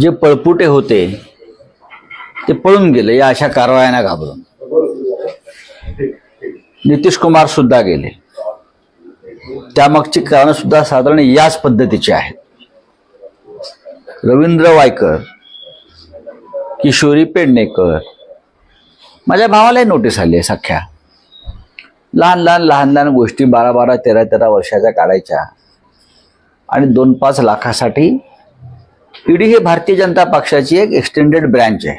जे पळपुटे होते ते पळून गेले या अशा कारवायांना घाबरून. नितीश कुमार सुद्धा गेले. त्यामागची कारण सुद्धा साधारण याच पद्धतीची आहेत. रवींद्र वायकर किशोरी पेडणेकर माझ्या भावालाही नोटीस आली आहे सख्या. लहान लहान लहान लहान गोष्टी बारा बारा तेरा तेरा वर्षाच्या काढायच्या. आणि दोन पाच लाखासाठी ईडी ही भारतीय जनता पक्षाची एक एक्सटेंडेड ब्रँच आहे.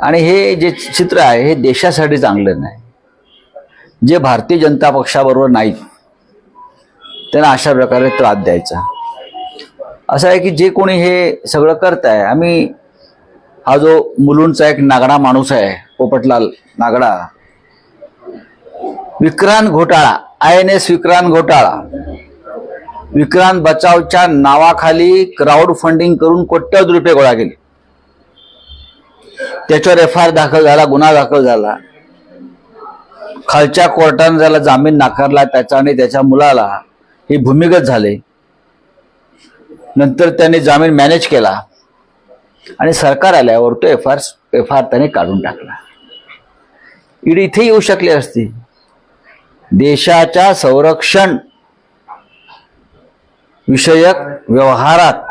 आणि हे जे चित्र आहे हे देशासाठी चांगलं नाही. जे भारतीय जनता पक्षाबरोबर नाहीत त्यांना अशा प्रकारे त्रास द्यायचा. असं आहे की जे कोणी हे सगळं करत आहे आम्ही हा जो मुलुंडचा एक नागडा माणूस आहे पोपटलाल नागडा विक्रांत घोटाळा आय एन एस विक्रांत घोटाळा विक्रांत बचावच्या नावाखाली क्राऊड फंडिंग करून कोट्यवधी रुपये गोळा केले. त्याच्यावर एफ आय आर दाखल झाला गुन्हा दाखल झाला. खालच्या कोर्टाने त्याला जामीन नाकारला त्याचा आणि त्याच्या मुलाला हे भूमिगत झाले. नंतर त्याने जामीन मॅनेज केला. आणि सरकार आल्यावर तो एफ आर एफ आर त्याने काढून टाकला. ईडी इथे येऊ शकली असती. देशाच्या संरक्षण विषयक व्यवहारात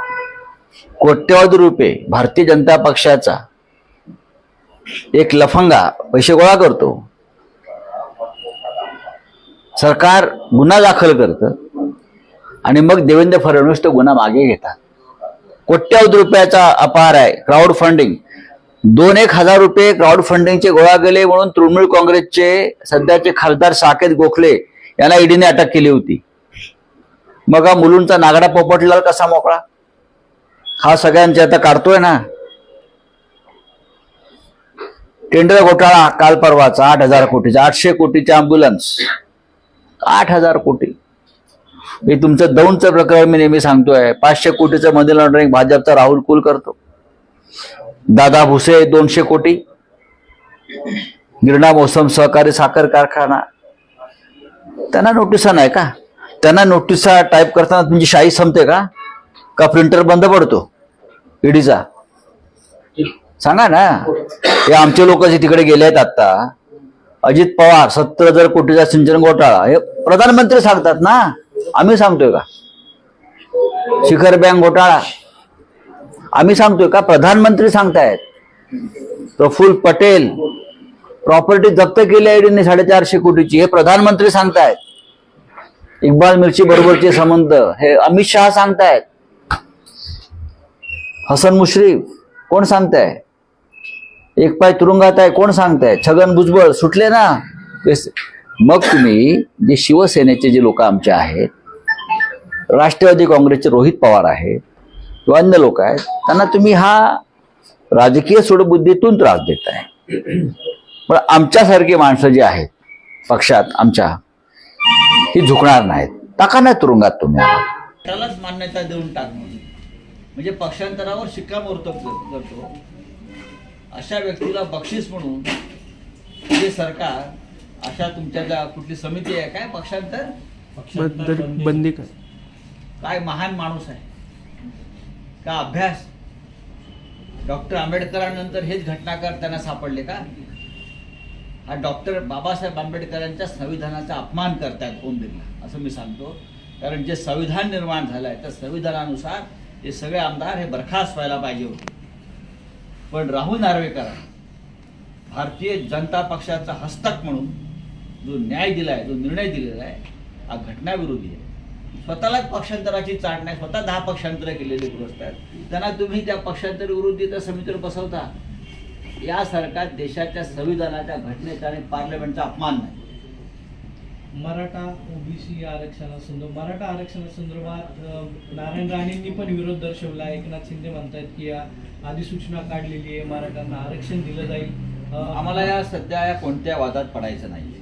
कोट्यवधी रुपये भारतीय जनता पक्षाचा एक लफंगा पैसे गोळा करतो. सरकार गुन्हा दाखल करतं आणि मग देवेंद्र फडणवीस तो गुन्हा मागे घेतात. कोट्यवधी रुपयाचा अपार आहे. क्राऊड फंडिंग दोन एक हजार रुपये क्राऊड फंडिंगचे गोळा गेले म्हणून तृणमूल काँग्रेसचे सध्याचे खासदार साकेत गोखले यांना ईडीने अटक केली होती. मग हा मुलूंचा नागडा पोपटलाल कसा मोकळा? हा सगळ्यांचे आता काढतोय ना. टेंडर घोटाळा काल परवाचा आठ हजार कोटीचा आठशे कोटीचा अँब्युलन्स आठ हजार कोटी. मी तुमचं दौंडचं प्रकरण मी नेहमी सांगतोय. पाचशे कोटीचं मनी लॉन्ड्रिंग भाजपचा राहुल कुल करतो. दादा भुसे दोनशे कोटी. गिरणा मोसम सहकारी साखर कारखाना. त्यांना नोटिसा नाही का? त्यांना नोटिसा टाईप करताना तुमची शाही संपते का? का प्रिंटर बंद पडतो? ईडीचा सांगा ना. हे आमचे लोक जे तिकडे गेले आहेत आता अजित पवार सत्तर हजार कोटीचा सिंचन घोटाळा हे प्रधानमंत्री सांगतात ना. आम्ही सांगतोय का? शिखर बँक घोटाळा. आम्ही सांगतोय का? प्रधानमंत्री सांगतायत. प्रफुल पटेल प्रॉपर्टी जप्त केली आहे साडेचारशे कोटीची. हे प्रधानमंत्री सांगतायत. इक्बाल मिरची बरोबरचे संबंध. हे अमित शहा सांगतायत. हसन मुश्रीफ कोण सांगताय? एक पाय तुरुंगात आहे कोण सांगताय? छगन भुजबळ सुटले ना? मग तुम्ही जे शिवसेनेचे जे लोक आमचे आहेत राष्ट्रवादी काँग्रेसचे रोहित पवार आहेत किंवा अन्य लोक आहेत त्यांना तुम्ही हा राजकीय सोडबुद्धीतून त्रास देताय. पण आमच्यासारखी माणसं जी आहेत पक्षात आमच्या ही झुकणार नाहीत. टाका नाही तुरुंगात तुम्ही. त्यालाच मान्यता देऊन टाक म्हणजे पक्षांतरावर शिक्कामोर्तब करतो. अशा व्यक्तीला बक्षीस म्हणून हे सरकार अशा तुमच्या ज्या कुठली समिती आहे काय पक्षांतर? बंद- बंदी काय महान माणूस आहे. का अभ्यास? डॉक्टर आंबेडकरांनंतर हेच घटनाकार त्यांना सापडले का? हा डॉक्टर बाबासाहेब आंबेडकरांच्या संविधानाचा अपमान करतायत ओमबिर्ला असं मी सांगतो. कारण जे संविधान निर्माण झालं आहे त्या संविधानानुसार हे सगळे आमदार हे बरखास्त व्हायला पाहिजे होते. पण राहुल नार्वेकर भारतीय जनता पक्षाचा हस्तक म्हणून जो न्याय दिलाय जो निर्णय दिलेला आहे हा घटनाविरोधी आहे. स्वतःलाच पक्षांतराची चाट नाही स्वतः दहा पक्षांतर केलेले ग्रस्त आहेत. त्यांना तुम्ही त्या पक्षांतर विरोधी त्या समितीवर बसवता. या सरकार देशाच्या संविधानाच्या घटनेचा आणि पार्लमेंटचा अपमान नाही. मराठा ओबीसी आरक्षणासंदर्भात मराठा आरक्षणासंदर्भात नारायण राणेंनी पण विरोध दर्शवला. एकनाथ शिंदे म्हणतायत की या अधिसूचना काढलेली आहे मराठ्यांना आरक्षण दिलं जाईल. आम्हाला या सध्या या कोणत्या वादात पडायचं नाही.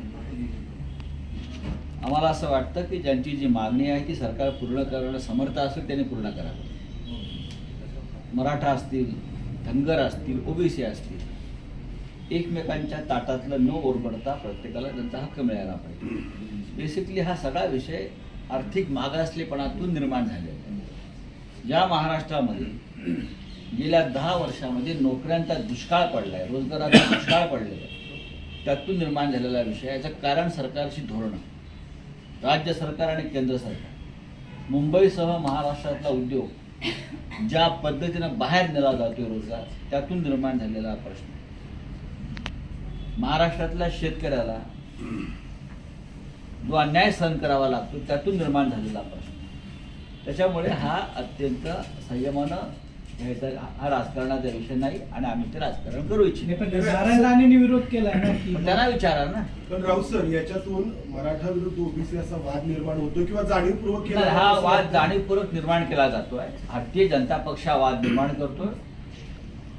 आम्हाला असं वाटतं की ज्यांची जी मागणी आहे ती सरकार पूर्ण करायला समर्थ असेल त्यांनी पूर्ण करावं. मराठा असतील धनगर असतील ओबीसी असतील एकमेकांच्या ताटातलं न ओरबडता प्रत्येकाला त्यांचा हक्क मिळायला पाहिजे. बेसिकली हा सगळा विषय आर्थिक मागासलेपणातून निर्माण झालेला आहे. या महाराष्ट्रामध्ये गेल्या दहा वर्षामध्ये नोकऱ्यांचा दुष्काळ पडलाय रोजगाराचा दुष्काळ पडलेला आहे. त्यातून निर्माण झालेला विषय याचं कारण सरकारची धोरणं. राज्य सरकार आणि केंद्र सरकार. मुंबईसह महाराष्ट्रातला उद्योग ज्या पद्धतीनं बाहेर नेला जातोय रोजगार त्यातून निर्माण झालेला प्रश्न महाराष्ट्रातल्या शेतकऱ्याला जो अन्याय सहन करावा लागतो त्यातून निर्माण झालेला प्रश्न. त्याच्यामुळे हा अत्यंत संयमानं घ्यायचा हा राजकारणाचा विषय नाही आणि आम्ही ते राजकारण करू हे इच्छितो पण नारायण राणेंनी विरोध केलाय ना की पण त्यांना विचारा ना. पण राऊत सर याच्यातून मराठा विरुद्ध ओबीसी असा वाद निर्माण होतो किंवा जाणीवपूर्वक केला हा वाद? जाणीवपूर्वक निर्माण केला जातोय. भारतीय जनता पक्ष हा वाद निर्माण करतोय.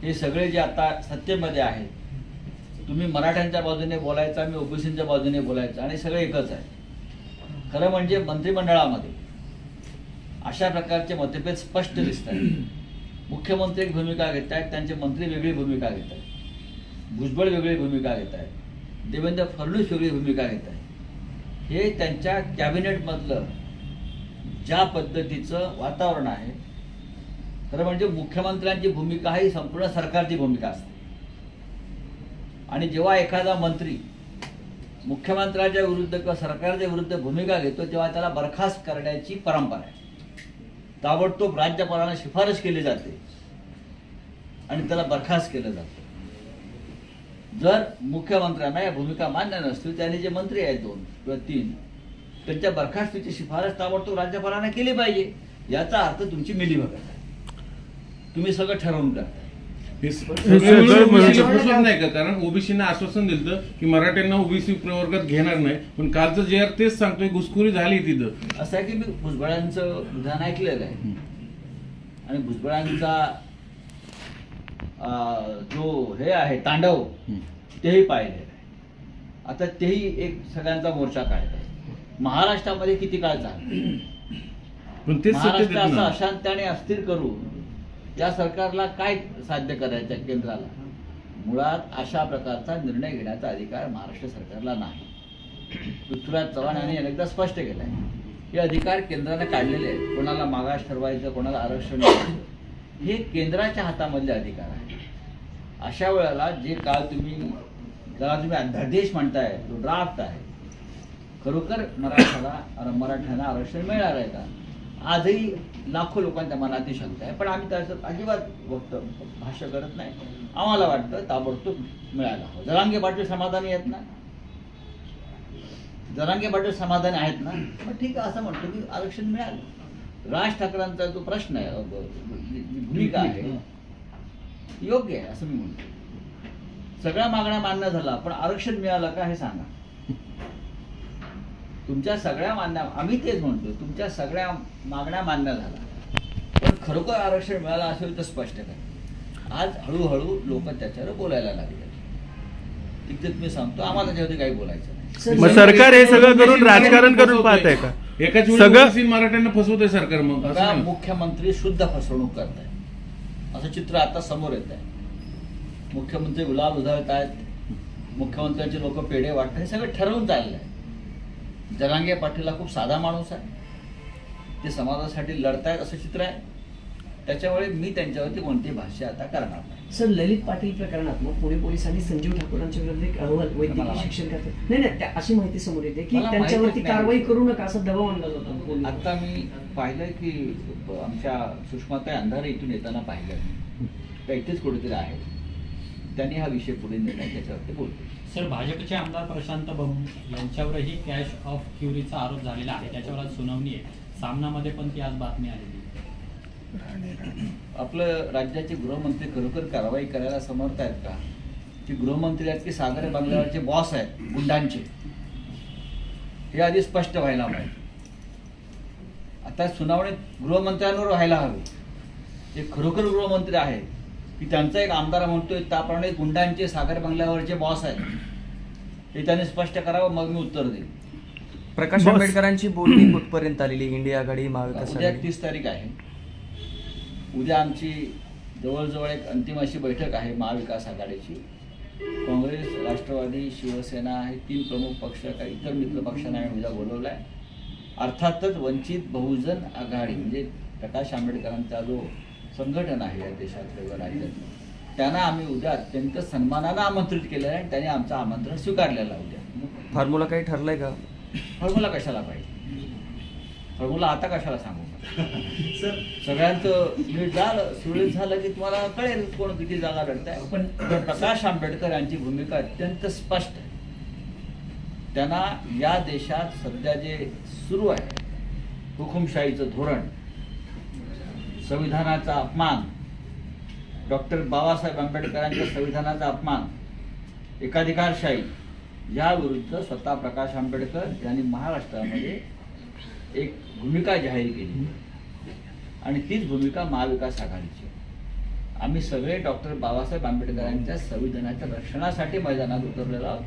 हे सगळे जे आता सत्तेमध्ये आहेत तुम्ही मराठ्यांच्या बाजूने बोलायचा मी ओबीसींच्या बाजूने बोलायचं आणि सगळं एकच आहे. खरं म्हणजे मंत्रिमंडळामध्ये अशा प्रकारचे मतभेद स्पष्ट दिसत आहेत. मुख्यमंत्री एक भूमिका घेत आहेत त्यांचे मंत्री वेगळी भूमिका घेत आहेत. भुजबळ वेगळी भूमिका घेत आहेत. देवेंद्र फडणवीस वेगळी भूमिका घेत आहेत. हे त्यांच्या कॅबिनेटमधलं ज्या पद्धतीचं वातावरण आहे खरं म्हणजे मुख्यमंत्र्यांची भूमिका ही संपूर्ण सरकारची भूमिका असते. आणि जेव्हा एखादा मंत्री मुख्यमंत्र्याच्या विरुद्ध किंवा सरकारच्या विरुद्ध भूमिका घेतो तेव्हा त्याला बरखास्त करण्याची परंपरा आहे. ताबडतोब राज्यपालांना शिफारस केली जाते आणि त्याला बरखास्त केलं जातं. जर मुख्यमंत्र्यांना या भूमिका मान्य नसतील त्याने जे मंत्री आहेत दोन किंवा तीन त्यांच्या बरखास्तीची शिफारस ताबडतोब राज्यपालांना केली पाहिजे. याचा अर्थ तुमची मिलीभगत आहे. तुम्ही सगळं ठरवून करताय. हे सगळं सगळं मिळून- ओबीसीला फसवत नाही का? कारण ओबीसीनं आश्वासन दिलं की मराठ्यांना ओबीसी प्रवर्गात घेणार नाही. पण कालचं जे आर तेच सांगतोय घुसखोरी झाली तिथं. असं आहे की मी भुजबळांचं विधान ऐकलेलं आहे. आणि भुजबळांचा अं, जो हे आहे तांडव तेही पाहिलेलं आहे. आता तेही एक सगळ्यांचा मोर्चा काढतात महाराष्ट्रामध्ये किती काळ झाला? पण तेच सत्य महाराष्ट्र असं ना अशांत आणि अस्थिर करून या सरकारला काय साध्य करायचं केंद्राला? मुळात अशा प्रकारचा निर्णय घेण्याचा अधिकार महाराष्ट्र सरकारला नाही. पृथ्वीराज चव्हाण यांनी अनेकदा स्पष्ट केलं आहे हे अधिकार केंद्राने काढलेले आहेत. कोणाला मागास ठरवायचं कोणाला आरक्षण द्यायचं हे केंद्राच्या हातामधले अधिकार आहे अशा वेळेला जे काळ तुम्ही ज्याला तुम्ही अध्यादेश म्हणताय तो ड्राफ्ट आहे. खरोखर मराठाला मराठ्यांना आरक्षण मिळणार आहे का? आजही लाखो लोकांच्या मनात शंका आहे. पण आम्ही त्याचं अजिबात वक्त भाष्य करत नाही. आम्हाला वाटतं ताबडतोब मिळायला हवं. जरांगे पाटील समाधानी आहेत ना? जरांगे पाटील समाधानी आहेत ना? मग ठीक आहे असं म्हणतो की आरक्षण मिळालं. राज ठाकरेंचा जो प्रश्न आहे भूमिका आहे योग्य आहे असं मी म्हणतो. सगळ्या मागण्या मान्य झाला पण आरक्षण मिळालं का हे सांगा. तुमच्या सगळ्या मान्य आम्ही तेच म्हणतो तुमच्या सगळ्या मागण्या मान्य झाल्या. पण खरोखर आरक्षण मिळालं असेल तर स्पष्ट करा आज हळूहळू लोक त्याच्यावर बोलायला लागले तिथेच मी सांगतो आम्हाला त्याच्यावरती काही बोलायचं नाही. मग सरकार हे सगळं करून राजकारण करून पाहत आहे का? एकाच वेळी सगळं- मराठ्यांना फसवतंय सरकार मग. मुख्यमंत्री शुद्ध फसवणूक करत आहे. असं चित्र आता समोर येत आहे. मुख्यमंत्री गुलाब उधळत आहेत मुख्यमंत्र्यांचे लोक पेढे वाटत हे सगळं ठरवून चाललंय. जरांगे पाटीलला खूप साधा माणूस आहे. ते समाजासाठी लढतायत असं चित्र आहे. त्याच्यामुळे मी त्यांच्यावरती कोणतीही भाष्य आता करणार नाही. सर ललित पाटील प्रकरणात मग पुणे पोलिसांनी संजीव ठाकूरांच्या विरुद्ध एक अहवाल वैद्यकीय शिक्षण खात्यात नाही नाही त्या- अशी माहिती समोर येते की त्यांच्यावरती. कारवाई करू नका असा दबाव आणला जातो. आता मी पाहिलं की आमच्या सुषमाताई अंधारे इथून येताना पाहिलं त्या इथेच कुठेतरी आहे त्यांनी हा विषय पुढे नेला त्याच्यावरती बोलतो सर भाजपचे आमदार प्रशांत बंब यांच्यावरही कॅश ऑफ क्युरीचा आरोप झालेला आहे. त्याच्यावर आज सुनावणी आहे. सामनामध्ये पण ती आज बातमी आलेली आपलं राज्याचे गृहमंत्री खरोखर कारवाई करायला समर्थ आहेत का? की गृहमंत्री आहेत की सागरे बंगल्यावरचे बॉस आहेत गुंडांचे? हे आधी स्पष्ट व्हायला पाहिजे आता सुनावणी गृहमंत्र्यांवर व्हायला हवी. ते खरोखर गृहमंत्री आहेत की त्यांचा एक आमदार म्हणतोय त्याप्रमाणे गुंडांचे सागर बंगल्यावरचे बॉस आहेत. हे त्यांनी स्पष्ट करावं मग मी उत्तर देईन. प्रकाश. आंबेडकरांची बोलणी कुठपर्यंत आलेली? इंडिया आघाडी महाविकास उद्या तीस तारीख आहे. उद्या आमची जवळजवळ एक अंतिम अशी बैठक आहे महाविकास आघाडीची. काँग्रेस राष्ट्रवादी शिवसेना हे तीन प्रमुख पक्ष काही इतर मित्र पक्षांना आम्ही उद्या बोलवलं आहे. अर्थातच वंचित बहुजन आघाडी म्हणजे प्रकाश आंबेडकरांचा जो संघटन आहे या देशातलं व राज्यातलं त्यांना आम्ही उद्या अत्यंत सन्मानानं आमंत्रित केलं आहे आणि त्यांनी आमचं आमंत्रण स्वीकारलेलं आहे उद्या. फॉर्म्युला काही ठरलंय का? फॉर्म्युला कशाला पाहिजे? फॉर्म्युला आता कशाला सांगू? सर सगळ्यांचं नीट झालं सुरळीत झालं की तुम्हाला कळेल कोण किती जागा लढत आहे पण प्रकाश आंबेडकर यांची भूमिका अत्यंत स्पष्ट आहे. त्यांना या देशात सध्या जे सुरू आहे हुकुमशाहीचं धोरण संविधानाचा अपमान. डॉक्टर बाबासाहेब आंबेडकरांच्या संविधानाचा अपमान. एकाधिकारशाही. याविरुद्ध स्वतः प्रकाश आंबेडकर यांनी महाराष्ट्रामध्ये एक भूमिका जाहीर केली. आणि तीच भूमिका महाविकास आघाडीची. आम्ही सगळे डॉक्टर बाबासाहेब आंबेडकरांच्या संविधानाच्या रक्षणासाठी मैदानात उतरलेलो आहोत.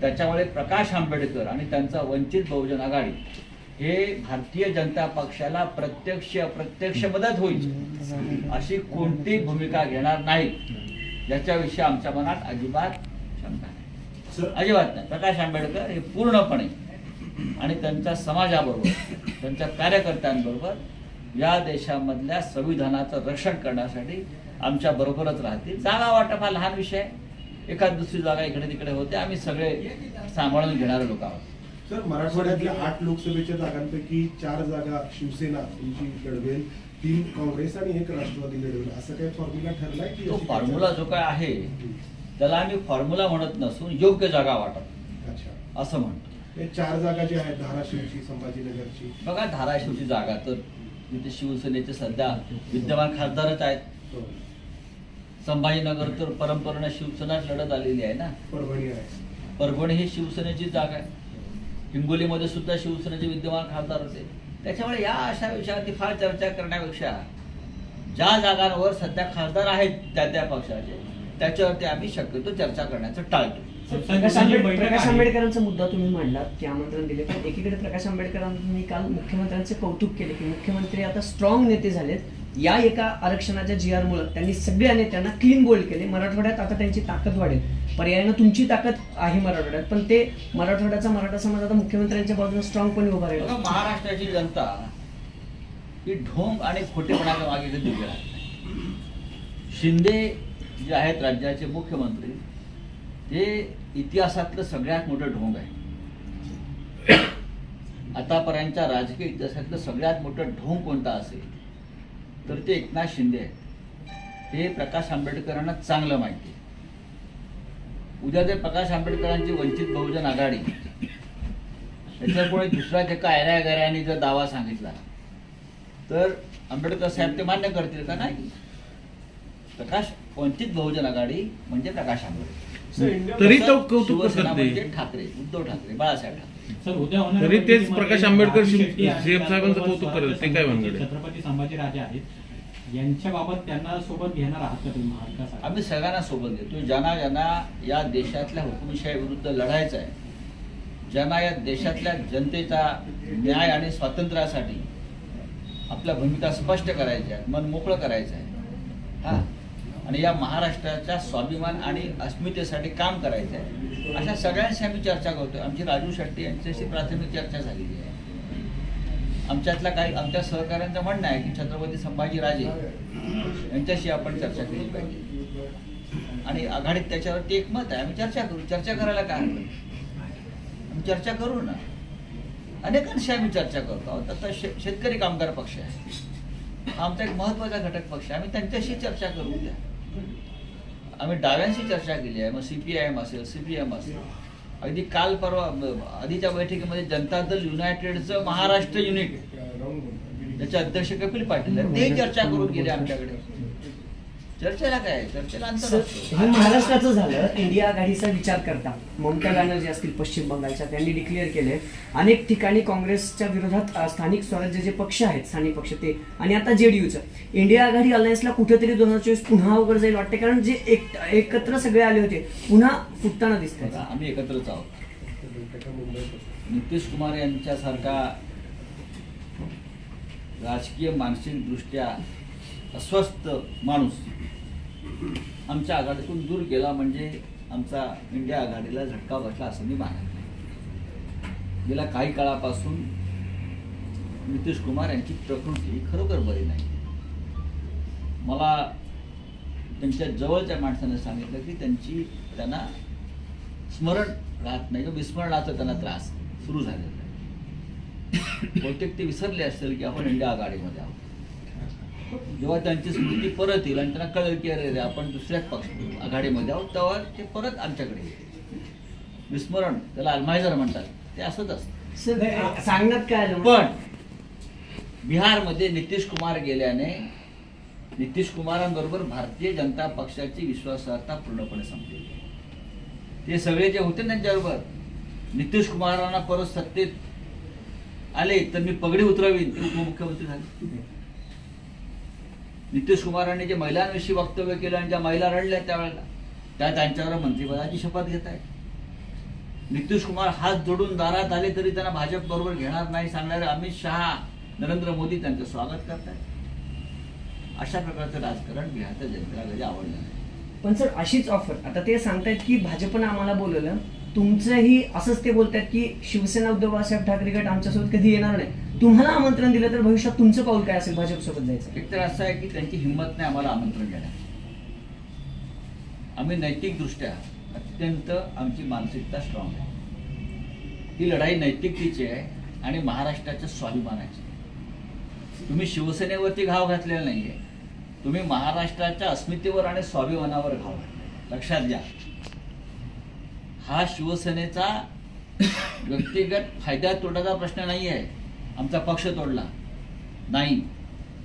त्याच्यामुळे प्रकाश आंबेडकर आणि त्यांचा वंचित बहुजन आघाडी हे भारतीय जनता पक्षाला प्रत्यक्ष अप्रत्यक्ष मदत होईल. अशी कोणती भूमिका घेणार नाही याच्याविषयी आमच्या मनात अजिबात शंका नाही. सर. अजिबात नाही. प्रकाश आंबेडकर हे पूर्णपणे आणि त्यांच्या समाजाबरोबर त्यांच्या कार्यकर्त्यांबरोबर या देशामधल्या संविधानाचं रक्षण करण्यासाठी आमच्या बरोबरच राहतील. जागा वाटप हा लहान विषय. एखाद दुसरी जागा इकडे तिकडे होते. आम्ही सगळे सांभाळून घेणारे लोक आहोत. सर मराठवाड्यातल्या आठ लोकसभेच्या जागांपैकी चार जागा शिवसेना तुमची लढवेल तीन काँग्रेस आणि एक राष्ट्रवादी लढवेल. असं काही फॉर्म्युला ठरलाय की तो फॉर्म्युला जो काय आहे त्याला आम्ही फॉर्म्युला म्हणत नसून योग्य जागा वाटप. अच्छा. असं म्हणतो. चार जागा ज्या आहेत धाराशिवची संभाजीनगरची. बघा धाराशिवची जागा तर तिथे शिवसेनेचे सध्या विद्यमान खासदारच आहेत. हो. संभाजीनगर तर परंपरेनं शिवसेनाच लढत आलेली आहे ना? परभणी आहे. परभणी ही शिवसेनेची जागा आहे. हिंगोलीमध्ये सुद्धा शिवसेनेचे विद्यमान खासदार होते. त्याच्यामुळे या अशा विषयावरती फार चर्चा करण्यापेक्षा ज्या जागांवर सध्या खासदार आहेत त्या त्या पक्षाचे त्याच्यावरती आम्ही शक्यतो चर्चा करण्याचं टाळतो. प्रकाश आंबेड- प्रकाश आंबेडकरांचा मुद्दा तुम्ही मांडलात की आमंत्रण दिले. पण एकीकडे प्रकाश आंबेडकरांनी काल मुख्यमंत्र्यांचे कौतुक केले की मुख्यमंत्री आता स्ट्रॉंग नेते झालेत. या एका आरक्षणाच्या जी आरमुळे त्यांनी सगळ्या नेत्यांना क्लीन बोल्ड केले. मराठवाड्यात आता त्यांची ताकद वाढेल. पर्यायानं तुमची ताकद आहे मराठवाड्यात पण ते मराठवाड्याचा मराठा समाज आता मुख्यमंत्र्यांच्या बाजूने स्ट्रॉंगपणे उभा राहील. महाराष्ट्राची जनता ही ढोंग आणि खोटेपणाच्या मागे कधी उभी राहत शिंदे जे आहेत राज्याचे मुख्यमंत्री ते इतिहासातलं सगळ्यात मोठं ढोंग आहे. आतापर्यंतच्या राजकीय इतिहासातलं सगळ्यात मोठं ढोंग कोणता असेल? तर ते एकनाथ शिंदे आहेत. हे प्रकाश आंबेडकरांना चांगलं माहिती आहे. उद्या ते प्रकाश आंबेडकरांची वंचित बहुजन आघाडी. त्याच्यामुळे दुसरा जे काय गऱ्याने जर दावा सांगितला तर आंबेडकर साहेब ते मान्य करतील का? नाही. प्रकाश वंचित बहुजन आघाडी म्हणजे प्रकाश आंबेडकर. तरी तो कौतुक करते म्हणजे ठाकरे उद्धव ठाकरे बाळासाहेब ठाकरे. तरी तेच प्रकाश आंबेडकर राजू साहेबांचं कौतुक करेल. ते काय संभाजी-? छत्रपती संभाजीराजे आहेत. यांच्याबाबत त्यांना सोबत घेणार आहात का तुम्ही महाविकास आम्ही सगळ्यांना सोबत घेतो. ज्यांना ज्यांना या देशातल्या हुकुमशाही विरुद्ध लढायचं आहे ज्यांना या देशातल्या जनतेचा न्याय आणि स्वातंत्र्यासाठी आपल्या भूमिका स्पष्ट करायच्या आहेत मन मोकळं करायचं आहे. हा? आणि या महाराष्ट्राच्या स्वाभिमान आणि अस्मितेसाठी काम करायचं आहे. अशा सगळ्यांशी आम्ही चर्चा करतोय. आमची राजू शेट्टी यांच्याशी प्राथमिक चर्चा झालेली आहे. आमच्यातल्या काही आमच्या सहकाऱ्यांचं म्हणणं आहे की छत्रपती संभाजीराजे यांच्याशी आपण चर्चा केली पाहिजे. आणि आघाडीत त्याच्यावरती एक मत आहे. आम्ही चर्चा करू. चर्चा करायला काय आम्ही चर्चा करू ना. अनेकांशी आम्ही चर्चा करतो. आहोत आता शे- शेतकरी कामगार पक्ष आहे. आमचा एक महत्त्वाचा घटक पक्ष आहे. आम्ही त्यांच्याशी चर्चा करू द्या. आम्ही डाव्यांशी चर्चा केली आहे. मग सीपीआयएम असेल सीपीएम असेल. अगदी काल परवा आधीच्या बैठकीमध्ये जनता दल युनायटेडचं महाराष्ट्र युनिट त्याचे अध्यक्ष कपिल पाटील आहेत. तेही चर्चा करून गेले आमच्याकडे. चर्चेला काय आहे? चर्चेला अंतर सर, असतो. हे महाराष्ट्राचं झालं. इंडिया आघाडीचा विचार करता. ममता बॅनर्जी असतील पश्चिम बंगालच्या त्यांनी डिक्लेअर केले. अनेक ठिकाणी काँग्रेसच्या विरोधात अ, स्थानिक स्वराज्य जे पक्ष आहेत स्थानिक पक्ष ते आणि आता जेडीयूचं. इंडिया आघाडी अलायन्सला कुठेतरी दोन हजार चोवीस पुन्हा अवघड जाईल वाटते कारण जे एक एकत्र सगळे आले होते पुन्हा फुटताना दिसत आम्ही एकत्रच आहोत. नितीश कुमार यांच्यासारखा राजकीय मानसिक दृष्ट्या अस्वस्थ माणूस. आमच्या आघाडीतून दूर गेला म्हणजे आमचा इंडिया आघाडीला झटका बसला असं मी मानत नाही. गेल्या काही काळापासून नितीश कुमार यांची प्रकृती खरोखर बरी नाही. मला त्यांच्या जवळच्या माणसाने सांगितलं की त्यांची त्यांना स्मरण राहत नाही किंवा विस्मरणाचा त्यांना त्रास सुरू झालेला आहे. बहुतेक ते विसरले असेल की आपण इंडिया आघाडीमध्ये आहोत. जेव्हा त्यांची स्मृती परत येईल आणि त्यांना कळेल की अरे आपण दुसऱ्याच पक्ष आघाडीमध्ये आहोत तेव्हा ते परत आमच्याकडे येतील. विस्मरण त्याला अल्मायझर म्हणतात. ते असंच असतं. सांगण्यात काय पण बिहारमध्ये नितीश कुमार गेल्याने नितीश कुमारांबरोबर भारतीय जनता पक्षाची विश्वासार्हता पूर्णपणे संपली. ते सगळे जे होते त्यांच्याबरोबर नितीश कुमारांना परत सत्तेत आले तर मी पगडी उतरवीन. ते उपमुख्यमंत्री झाले. नितीश कुमारांनी जे महिलांविषयी वक्तव्य केलं आणि ज्या महिला रडल्या त्यावेळेला त्या त्यांच्यावर मंत्रिपदाची शपथ घेत आहेत. नितीश कुमार हात जोडून दारात आले तरी त्यांना भाजप बरोबर घेणार नाही सांगणारे अमित शहा नरेंद्र मोदी त्यांचं स्वागत करतायत. अशा प्रकारचं राजकारण बिहारच्या जनतेला कधी आवडलं नाही. पण सर अशीच ऑफर आता ते सांगतायत की भाजपनं आम्हाला बोलवलं. तुमचंही असंच ते बोलतायत की शिवसेना उद्धव बाळासाहेब ठाकरे गट आमच्यासोबत कधी येणार नाही. तुम्हाला आमंत्रण दिलं तर भविष्यात तुमचं पाऊल काय असेल भाजपसोबत जायचं? एक तर असं आहे की त्यांची हिंमत नाही आम्हाला आमंत्रण देण्याची आम्ही नैतिकदृष्ट्या अत्यंत आमची मानसिकता स्ट्रॉंग आहे. ही लढाई नैतिकतेची आहे आणि महाराष्ट्राच्या स्वाभिमानाची आहे. तुम्ही शिवसेनेवरती घाव घातलेला नाही आहे तुम्ही महाराष्ट्राच्या अस्मितेवर आणि स्वाभिमानावर घाव घातला लक्षात घ्या. हा शिवसेनेचा व्यक्तिगत फायद्या तोटाचा प्रश्न नाही आहे आमचा पक्ष तोडला. नाही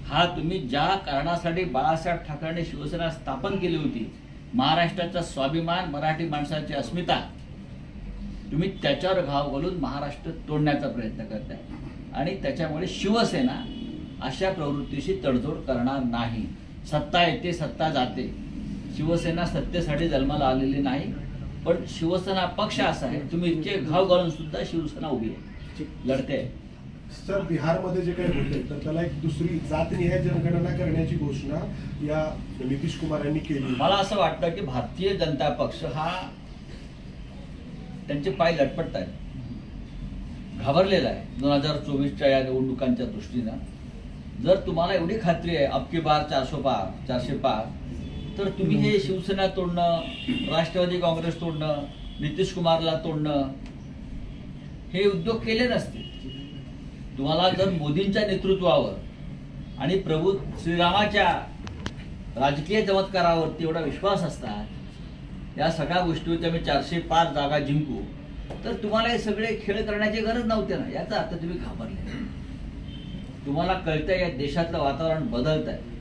हा तुम्ही ज्या कारणासाठी बाळासाहेब ठाकरेंनी शिवसेना स्थापन केली होती महाराष्ट्राचा स्वाभिमान मराठी माणसाची अस्मिता तुम्ही त्याच्यावर घाव घालून महाराष्ट्र तोडण्याचा प्रयत्न करताय. आणि त्याच्यामुळे शिवसेना अशा प्रवृत्तीशी तडजोड करणार नाही. सत्ता येते सत्ता जाते. शिवसेना सत्तेसाठी जन्माला आलेली नाही पण शिवसेना पक्ष असा आहे तुम्ही इतके घाव घालून सुद्धा शिवसेना उभी आहे. लढते. आहे. सर बिहारमध्ये जे काही होते तर त्याला एक दुसरी जातनिहाय जनगणना करण्याची घोषणा या नितीश कुमार यांनी केली. मला असं वाटतं की भारतीय जनता पक्ष हा त्यांचे पाय लटपटत आहेत. घाबरलेला आहे. दोन हजार चोवीसच्या या निवडणुकांच्या दृष्टीनं. जर तुम्हाला एवढी खात्री आहे अबकी बार चारशे पार चारशे पार तर तुम्ही हे शिवसेना तोडणं राष्ट्रवादी काँग्रेस तोडणं नितीश कुमारला तोडणं हे उद्योग केले नसते तुम्हाला जर मोदींच्या नेतृत्वावर आणि प्रभू श्रीरामाच्या राजकीय चमत्कारावरती एवढा विश्वास असता या सगळ्या गोष्टीवरती आम्ही चारशे पाच जागा जिंकू तर तुम्हाला हे सगळे खेळ करण्याची गरज नव्हती ना. याचा अर्थ तुम्ही घाबरले. तुम्हाला कळतंय या देशातलं वातावरण बदलत आहे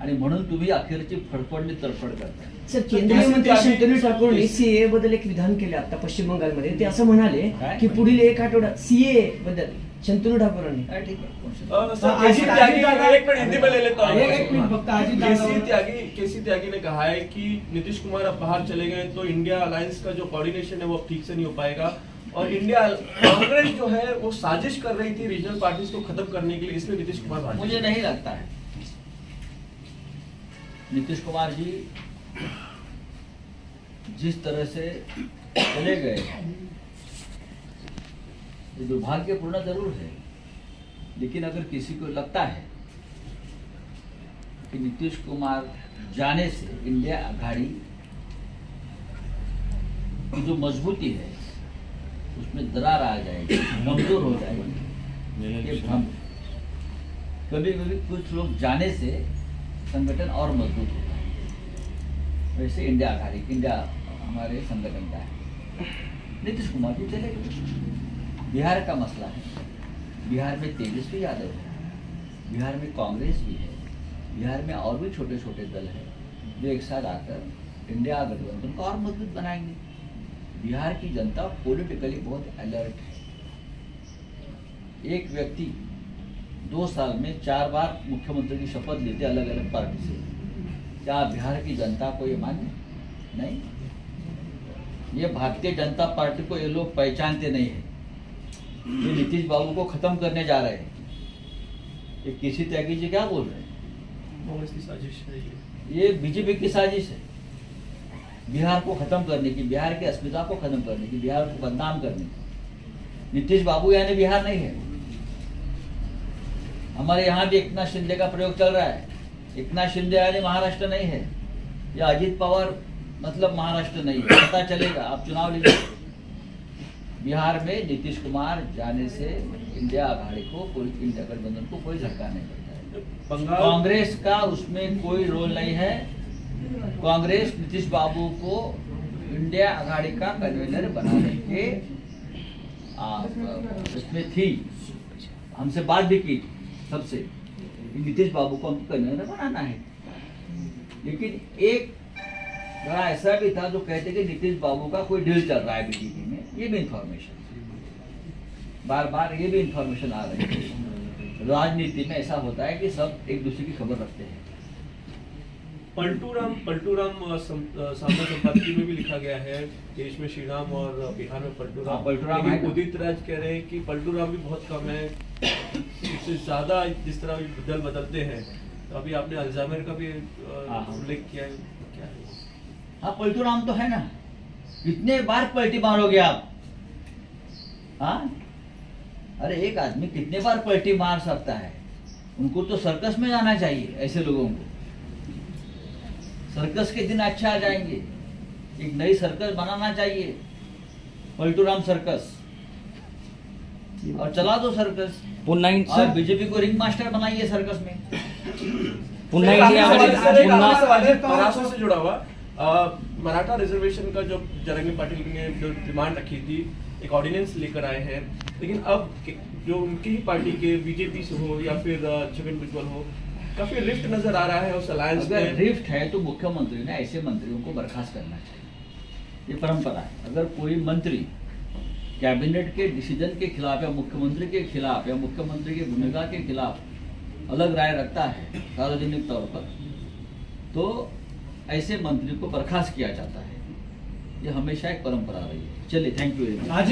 आणि म्हणून तुम्ही अखेरची फडफडणी तडफड करताय. सर केंद्रीय मंत्री शंतनू ठाकूरने सीए बद्दल एक विधान केले आता पश्चिम बंगालमध्ये. ते असं म्हणाले? की पुढील एक आठवडा सीए बद्दल शंतनू ठाकूरांनी काय ठीक आहे कोण शंका? सर, अजित- केसी त्यागी अजित एक मिनट हिंदी में ले लेता हूँ। एक मिनट फक्त अजित केसी त्यागी केसी त्यागी ने कहा है कि नीतीश कुमार अब बाहर चले गए तो इंडिया अलायंस का जो कोऑर्डिनेशन है वो अब ठीक से नहीं हो पाएगा। और इंडिया कांग्रेस जो है वो साजिश कर रही थी रीजनल पार्टीज़ को खत्म करने के लिए इसलिए नीतीश कुमार बाहर मुझे नहीं लगता है। नीतीश कुमार जी जिस तरह से चले गए ये दुर्भाग्यपूर्ण ज़रूर है। लेकिन अगर किसी को लगता है कि नीतीश कुमार जाने से इंडिया आघाड़ी की जो मजबूती है उसमें दरार आ जाएगी कमज़ोर हो जाएगी। ये भ्रम कभी कभी कुछ लोग जाने से संगठन और मज़बूत होता है। वैसे इंडिया आघाड़ी इंडिया हमारे संगठन का है। नीतीश कुमार भी चले गए। बिहार का मसला है। बिहार में तेजस्वी यादव है। बिहार में कांग्रेस भी है। बिहार में और भी छोटे छोटे दल हैं, जो एक साथ आकर इंडिया गठबंधन को और मज़बूत बनाएँगे। बिहार की जनता पॉलिटिकली बहुत अलर्ट है। एक व्यक्ति दो साल में चार बार मुख्यमंत्री की शपथ लेते अलग अलग पार्टी से। क्या बिहार की जनता को ये मान्य? नहीं। ये भारतीय जनता पार्टी को ये लोग पहचानते नहीं है। ये नीतीश बाबू को खत्म करने जा रहे हैं। ये किसी त्यागी जी क्या बोल रहे हैं? की साजिश है ये बीजेपी की साजिश है। बिहार को खत्म करने की बिहार की अस्मिता को खत्म करने की बिहार को बदनाम करने की। नीतीश बाबू यानी बिहार नहीं है। हमारे यहाँ भी एकनाथ शिंदे का प्रयोग चल रहा है। एकनाथ शिंदे यानी महाराष्ट्र नहीं है। या अजीत पवार मतलब महाराष्ट्र नहीं है। पता चलेगा आप चुनाव लीजिए। बिहार में नीतीश कुमार जाने से इंडिया आघाड़ी को कोई इंडिया गठबंधन को कोई झटका नहीं पड़ता है। कांग्रेस का उसमें कोई रोल नहीं है। कांग्रेस नीतीश बाबू को इंडिया आघाड़ी का कन्वीनर बनाने के उसमें थी। हमसे बात भी की सबसे नीतीश बाबू को हमको कन्वीनर बनाना है। लेकिन एक बड़ा ऐसा भी था जो कहते कि नीतीश बाबू का कोई डील चल रहा है बीजेपी ये भी इंफॉर्मेशन बार बार ये भी इंफॉर्मेशन आ रही है। राजनीति में ऐसा होता है कि सब एक दूसरे की खबर रखते हैं। पलटूराम पलटूराम सम- सामना संपादकीय में भी लिखा गया है। देश में श्री राम और बिहार में पलटूराम। हाँ, पलटूराम। उदित राज कह रहे हैं कि पलटूराम भी बहुत कम है। इससे ज़्यादा जिस तरह दल बदलते हैं तो अभी आपने अल्जामेर का भी हाँ, हाँ। उल्लेख किया है। क्या है? हाँ पलटू राम तो है ना। कितने बार पलटी मारोगे आप हाँ अरे एक आदमी कितने बार पलटी मार सकता है उनको तो सर्कस में जाना चाहिए ऐसे लोगों को सर्कस के दिन अच्छे आ जाएँगे एक नई सर्कस बनाना चाहिए पलटू राम सर्कस और चला दो सर्कस और बीजेपी को रिंग मास्टर बनाइए सर्कस में इंडिया है, महाराष्ट्र से जुड़ा हुआ अ, मराठा रिजर्वेशन का जो जरंगी पाटिल ने जो डिमांड रखी थी एक ऑर्डिनेंस लेकर आए हैं। लेकिन अब जो उनकी ही पार्टी के बीजेपी से हो या फिर छगन भुजबल हो काफ़ी रिफ्ट नज़र आ रहा है उस अलायंस में। रिफ्ट है तो मुख्यमंत्री ने ऐसे मंत्रियों को बर्खास्त करना चाहिए। ये परंपरा है। अगर कोई मंत्री कैबिनेट के डिसीज़न के खिलाफ या मुख्यमंत्री के खिलाफ या मुख्यमंत्री की भूमिका के खिलाफ अलग राय रखता है सार्वजनिक तौर पर तो ऐसे मंत्री को बर्खास्त किया जाता है। ये हमेशा एक परंपरा रही है। चलिए थैंक यू वेरी मच आज